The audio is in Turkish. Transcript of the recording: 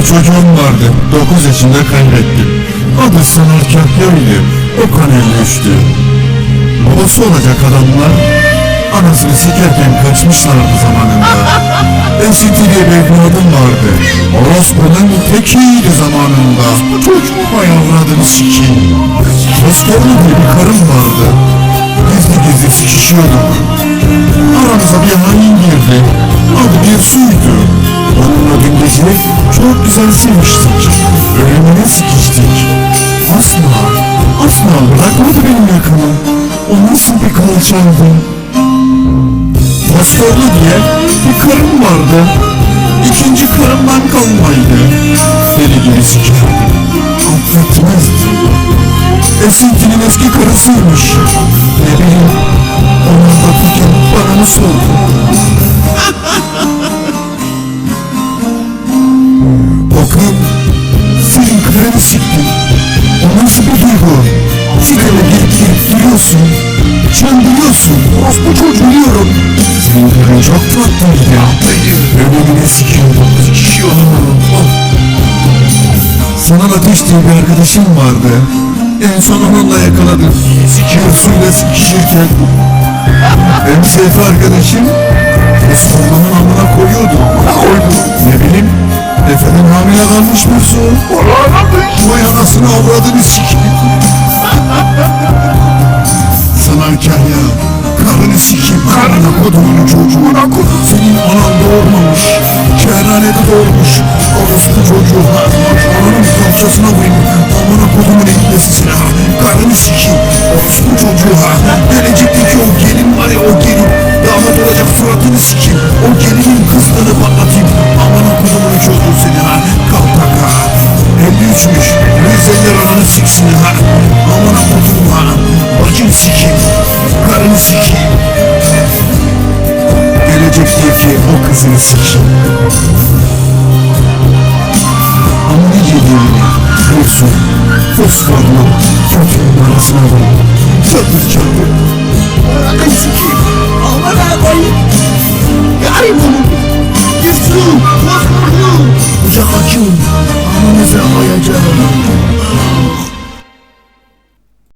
bir çocuğum vardı. 9 yaşında kaybettim. Adı Soner Kahya'ydı. O kan ölmüştü. Babası olacak adamlar anasını sikerken kaçmışlardı zamanında. Esinti diye bir evladım vardı. Orospu'nun tekiydi zamanında. Çocuğum ayavradını sikeyim. Fosforlu diye bir karım vardı. Gizli gizli sikişiyorduk. Aramıza bir hain seviştik. Ölümüne sikiştik. Asla, asla bırakmadı benim yakamı. O nasıl bir kalçaydı? Fosforlu diye bir karım vardı. İkinci karımdan kalmaydı. Deli gibi sikerdi. Affetmezdi. Esintinin eski karısıymış. Ne bileyim, onun da bugün bana nasıl oldu? Girip duruyorsun. Çandırıyorsun. Orospu çocuğu. Senin karın çok tatlıydı. Ölümüne sikiyordum. Sikiyordum. Sana ateş diye bir arkadaşım vardı. En son onunla yakaladım. Suyla sikişirken. En sevdiği arkadaşım Restormanın amına koyuyordu. Koydu. Ne bileyim. Efendim hamile kalmış mı su? Vay anasını avradını sikeyim. Karını kodumun çocuğuna kodum. Senin anan doğurmamış. Kerhanede doğurmuş. Orospu çocuğu. Ananın kalçasına vurayım. Amına kodumun ekmesi silah. Karını sikeyim. Orospu çocuğu. Gelecekteki o gelin var ya o gelin. Damat olacak suratını sikeyim. O gelinin kızlığını patlatayım. Amına kodumun çocuğu seni ha. Kaltak ha. 53'müş. Rize'nin ananı siksin ha. Amına kızını sikeyim. Ama ne yediğimi bulsun. Fosforlu köpeğin arasına koyun. Köpük köpük. Ananı sikeyim. Amına koyun. Yarim onun. Gitsin. Fosforlu. Bıçak açın. Ananıza koyacağım.